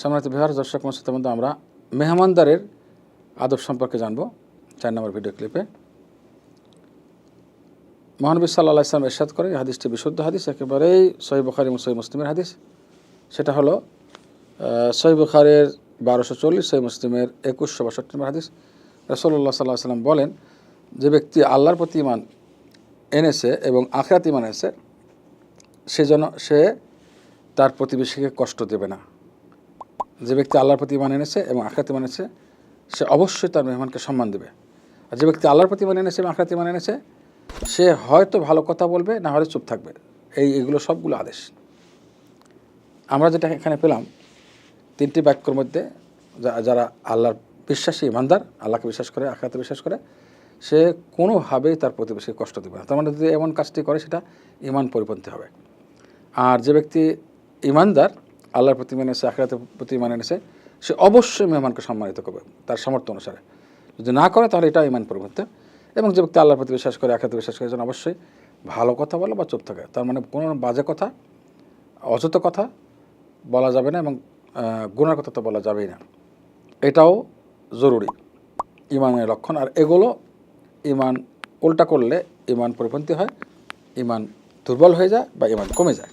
সম্মানিত বিহার দর্শক মধ্যে মধ্যে আমরা মেহমানদারের আদব সম্পর্কে জানব চার নম্বর ভিডিও ক্লিপে। মহানবী সাল্লাহ ইসলাম এরশাদ করে হাদিসটি বিশুদ্ধ হাদিস, একেবারেই সহি বুখারি এবং সহি মুসলিমের হাদিস। সেটা হলো সহি বুখারের বারোশো চল্লিশ, সহি মুসলিমের একুশশো বাষট্টি নম্বর হাদিস রসল্লাহ সাল্লাহ সাল্লাম বলেন, যে ব্যক্তি আল্লাহর প্রতি ইমান এনেছে এবং আখরাত ইমান এনেছে সেজন্য সে তার প্রতিবেশীকে কষ্ট দেবে না। যে ব্যক্তি আল্লাহর প্রতি ইমান এনেছে এবং আখরাত ইমান এনেছে, সে অবশ্যই তার মেহমানকে সম্মান দেবে। আর যে ব্যক্তি আল্লাহর প্রতি ইমান এনেছে এবং আখরাত ইমান এনেছে, সে হয়তো ভালো কথা বলবে, না হলে চুপ থাকবে। এই, এগুলো সবগুলো আদেশ। আমরা যেটা এখানে পেলাম, তিনটি বাক্যর মধ্যে যারা আল্লাহর বিশ্বাসী, ইমানদার, আল্লাহকে বিশ্বাস করে, আখরাতে বিশ্বাস করে, সে কোনোভাবেই তার প্রতিবেশীকে কষ্ট দেবে না। তার মানে যদি এমন কাজটি করে, সেটা ইমান পরিপন্থী হবে। আর যে ব্যক্তি ইমানদার আল্লাহর প্রতি মেনে এনেছে আখরাতের প্রতি মানে এনেছে, সে অবশ্যই মেহমানকে সম্মানিত করবে, তার সামর্থ্য অনুসারে। যদি না করে, তাহলে এটা ইমান পরিপন্থী এবং যে ব্যক্তি আল্লাহর প্রতি বিশ্বাস করে, আখরাতে বিশ্বাস করে, যেন অবশ্যই ভালো কথা বলে বা চুপ থাকে। তার মানে কোনো বাজে কথা, অযথ কথা বলা যাবে না এবং গুণার কথা তো বলা যাবেই না। এটাও জরুরি, ইমানের লক্ষণ। আর এগুলো ইমান উল্টা করলে ইমান পরিপন্থী হয়, ইমান দুর্বল হয়ে যায় বা ইমান কমে যায়।